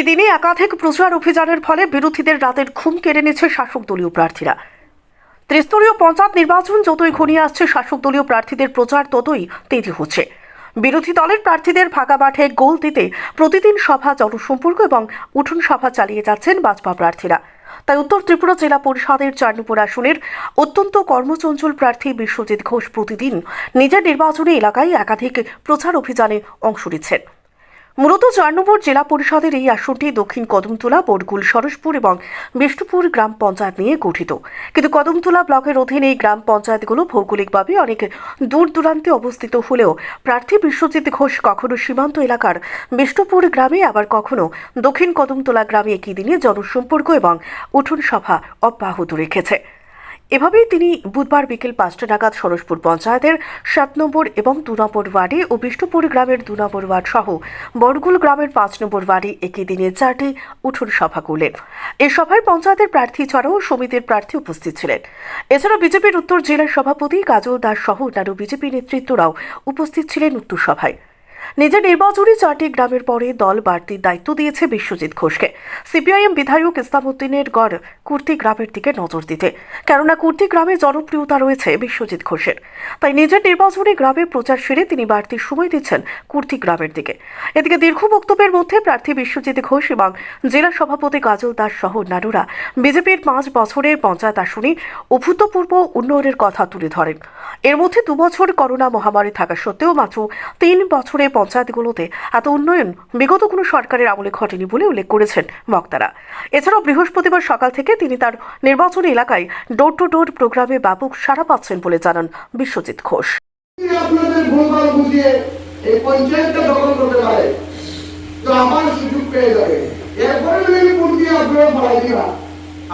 একই দিনে একাধিক প্রচার অভিযানের ফলে বিরোধীদের রাতের ঘুম কেড়ে নিচ্ছে শাসক দলীয় প্রার্থীরা। ত্রিস্তরীয় পঞ্চায়েত নির্বাচন যতই ঘনিয়ে আসছে, শাসক দলীয় প্রার্থীদের প্রচার ততই তেজি হচ্ছে। বিরোধী দলের প্রার্থীদের ফাঁকা মাঠে গোল দিতে প্রতিদিন সভা, জনসম্পর্ক এবং উঠোন সভা চালিয়ে যাচ্ছেন বাজপা প্রার্থীরা। তাই উত্তর ত্রিপুরা জেলা পরিষদের চার নম্বর আসনের অত্যন্ত কর্মচঞ্চল প্রার্থী বিশ্বজিৎ ঘোষ প্রতিদিন নিজের নির্বাচনী এলাকায় একাধিক প্রচার অভিযানে অংশ নিচ্ছেন। মূলত চার নম্বর জেলা পরিষদের এই আসনটি দক্ষিণ কদমতলা বরগুল সরসপুর এবং বিষ্ণুপুর গ্রাম পঞ্চায়েত নিয়ে গঠিত। কিন্তু কদমতলা ব্লকের অধীনে এই গ্রাম পঞ্চায়েতগুলো ভৌগোলিকভাবে অনেক দূর দূরান্তে অবস্থিত হলেও প্রার্থী বিশ্বজিৎ ঘোষ কখনো সীমান্ত এলাকার বিষ্ণুপুর গ্রামে, আবার কখনো দক্ষিণ কদমতলা গ্রামে একই দিনে জনসম্পর্ক এবং উঠোন সভা অব্যাহত রেখেছে। এভাবেই তিনি বুধবার বিকেল পাঁচটা নাগাদ সরসপুর পঞ্চায়েতের সাত নম্বর এবং দু নম্বর ওয়ার্ডে ও বিষ্ণুপুর গ্রামের দু নম্বর ওয়ার্ড সহ বড়গুল গ্রামের পাঁচ নম্বর ওয়ার্ডে একই দিনে চারটি উঠোন সভা করলেন। এ সভায় পঞ্চায়েতের প্রার্থী ছাড়াও সমিতির প্রার্থী উপস্থিত ছিলেন। এছাড়া বিজেপির উত্তর জেলার সভাপতি কাজল দাস সহ অন্যান্য বিজেপি নেতৃত্বরাও উপস্থিত ছিলেন উত্তর সভায়। নিজের নির্বাচনী চারটি গ্রামের পরে দল বাড়তির দায়িত্ব দিয়েছে বিশ্বজিৎ ঘোষকে। সিপিআইএম বিধায়ক ইসলামউদ্দিনের গড় কুর্তি গ্রামের দিকে নজর দিতে। কেননা কুর্তি গ্রামে জনপ্রিয়তা রয়েছে বিশ্বজিৎ ঘোষের। তাই নিজের নির্বাচনী গ্রামে প্রচার সেরে তিনি বাড়তি সময় দিচ্ছেন কুর্তি গ্রামের দিকে। এদিকে দীর্ঘ বক্তব্যের মধ্যে প্রার্থী বিশ্বজিৎ ঘোষ এবং জেলা সভাপতি কাজল দাস সহ অন্যান্যরা বিজেপির পাঁচ বছরের পঞ্চায়েত আসনে অভূতপূর্ব উন্নয়নের কথা তুলে ধরেন। এর মধ্যে দুবছর করোনা মহামারী থাকা সত্ত্বেও মাত্র তিন বছরে পঞ্চায়েতগুলোতে এত উন্নয়ন বিগত কোনো সরকারের আমলে ঘটেনি বলে উল্লেখ করেছেন বক্তারা। এছাড়াও বৃহস্পতিবার সকাল থেকে তিনি তার নির্বাচনী এলাকায় ডোর টু ডোর প্রোগ্রামে ব্যাপক সাড়া পাচ্ছেন বলে জানান বিশ্বজিৎ ঘোষ।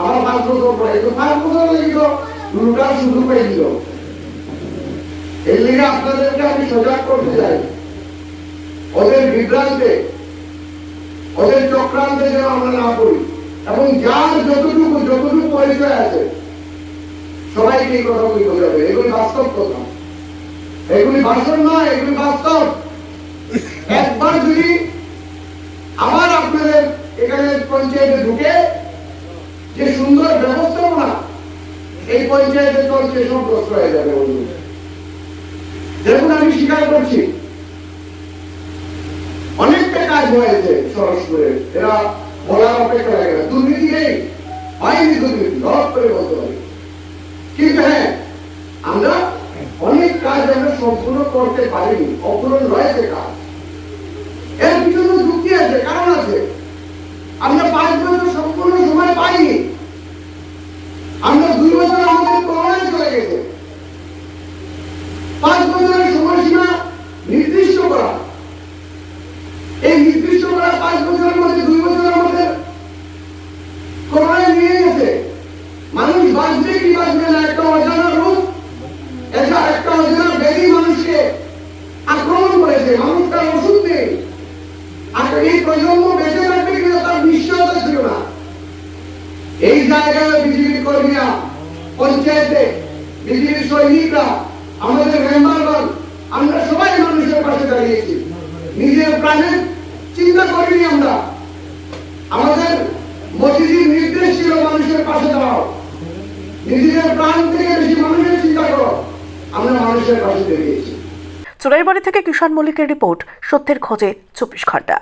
আমার পাঁচ বছর পরে? তো পাঁচ বছর লেগে লুটার সুযোগ পেয়ে দিল এই লিগে আপনাদেরকে আমি সজাগ করতে চাই। ওদের বিভ্রান্তে, ওদের চক্রান্তে যেন আমরা না পড়ি। এবং যার যতটুকু যতটুকু পরিচয় আছে, সবাইকে এই কথাগুলি বোঝাবে এগুলি বাস্তব কথা। এগুলি ভাষণ নয় এগুলি বাস্তব। একবার যদি আমার আপনাদের এখানে পঞ্চায়েতে ঢুকে যে সুন্দর ব্যবস্থাপনা এই পঞ্চায়েতে চলছে সব প্রশ্ন হয়ে যাবে দেখুন, আমি স্বীকার করছি। হয়নি দুর্নীতি ধর করে বলতে কিন্তু হ্যাঁ আমরা অনেক কাজ আমরা সম্পূর্ণ করতে পারিনি। অপূরণ রয়েছে কাজ। এর পিছনে যুক্তি আছে, কারণ আছে আমরা পাঁচ বছর সম্পূর্ণ সময় পাইনি আমরা দুই বছর আমাদের করোনায় চলে গেছে পাঁচ বছরের সময়সীমা নির্দিষ্ট করা এই নির্দিষ্ট করা পাঁচ বছরের মধ্যে দুই বছর আমাদের করোনায় নিয়ে গেছে মানুষ বাঁচবে কি বাঁচবে না একটা অজানা রোগ এটা একটা অজানা ব্যাধি মানুষকে আক্রমণ করেছে মানুষ তার ওষুধ নেই আর এই প্রজন্ম বেঁচে থাকবে কিনা তার নিশ্চয়তা ছিল না এই জায়গায় বিজেপি কর্মীরা, পঞ্চায়েতে, বিজেপি সৈনিকরা, আমাদের মেম্বারগণ, আমরা সবাই মানুষের পাশে দাঁড়িয়েছি। নিজের প্রাণের চিন্তা করিনি আমরা। আমাদের মোদিজির নির্দেশ ছিল মানুষের পাশে দাঁড়াও। নিজেদের প্রাণ থেকে বেশি মানুষের চিন্তা করো। আমরা মানুষের পাশে দাঁড়িয়েছি। চুরাইবাড়ি থেকে কিষাণ মল্লিকের রিপোর্ট, সত্যের খোঁজে চব্বিশ ঘণ্টা।